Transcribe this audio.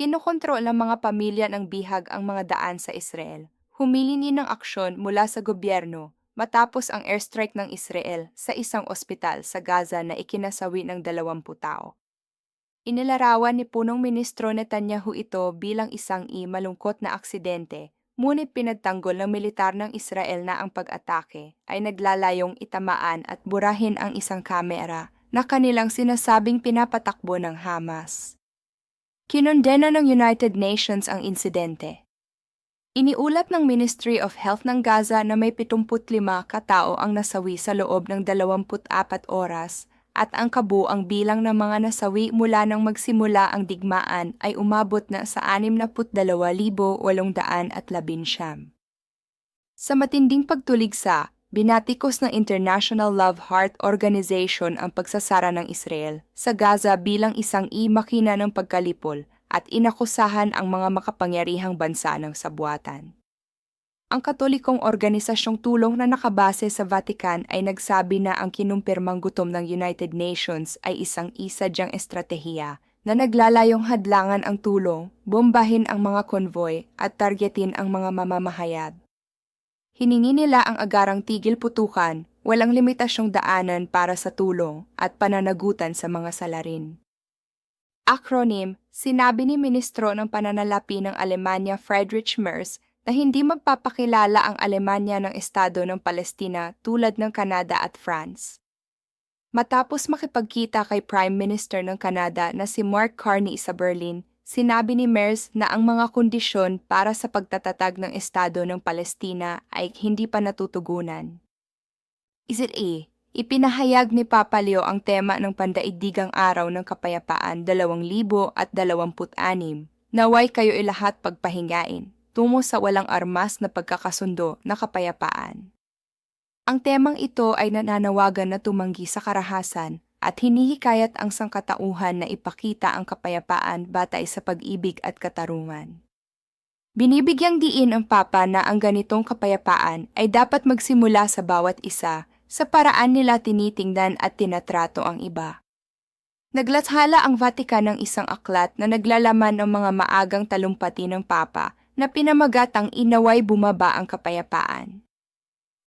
Kinokontrol ng mga pamilya ng bihag ang mga daan sa Israel. Humili ni ng aksyon mula sa gobyerno matapos ang airstrike ng Israel sa isang ospital sa Gaza na ikinasawi ng 20 tao. Inilarawan ni punong ministro Netanyahu ito bilang isang i malungkot na aksidente, ngunit pinagtanggol ng militar ng Israel na ang pag-atake ay naglalayong itamaan at burahin ang isang kamera na kanilang sinasabing pinapatakbo ng Hamas. Kinondena ng United Nations ang insidente. Iniulat ng Ministry of Health ng Gaza na may 75 katao ang nasawi sa loob ng 24 oras at ang kabuang bilang ng mga nasawi mula nang magsimula ang digmaan ay umabot na sa 62,811. Sa matinding pagtuligsa, binatikos ng International Love Heart Organization ang pagsasara ng Israel sa Gaza bilang isang i-makina ng pagkalipol at inakusahan ang mga makapangyarihang bansa ng sabuatan. Ang katolikong organisasyong tulong na nakabase sa Vatican ay nagsabi na ang kinumpirmang gutom ng United Nations ay isang isadyang estratehiya na naglalayong hadlangan ang tulong, bombahin ang mga konvoy at targetin ang mga mamamahayag. Hiningi nila ang agarang tigil putukan, walang limitasyong daanan para sa tulong at pananagutan sa mga salarin. Acronym, sinabi ni Ministro ng Pananalapi ng Alemanya Friedrich Merz na hindi magpapakilala ang Alemanya ng Estado ng Palestina tulad ng Canada at France. Matapos makipagkita kay Prime Minister ng Canada na si Mark Carney sa Berlin, sinabi ni Merz na ang mga kondisyon para sa pagtatatag ng Estado ng Palestina ay hindi pa natutugunan. Is it A? Ipinahayag ni Papa Leo ang tema ng Pandaigdigang Araw ng Kapayapaan 2026, Naway kayo ilahat pagpahingain, tungo sa walang armas na pagkakasundo na kapayapaan. Ang temang ito ay nananawagan na tumanggi sa karahasan at hinihikayat ang sangkatauhan na ipakita ang kapayapaan batay sa pag-ibig at katarungan. Binibigyang diin ang Papa na ang ganitong kapayapaan ay dapat magsimula sa bawat isa sa paraan nila tinitingnan at tinatrato ang iba. Naglathala ang Vatican ng isang aklat na naglalaman ng mga maagang talumpati ng Papa na pinamagatang inaway bumaba ang kapayapaan.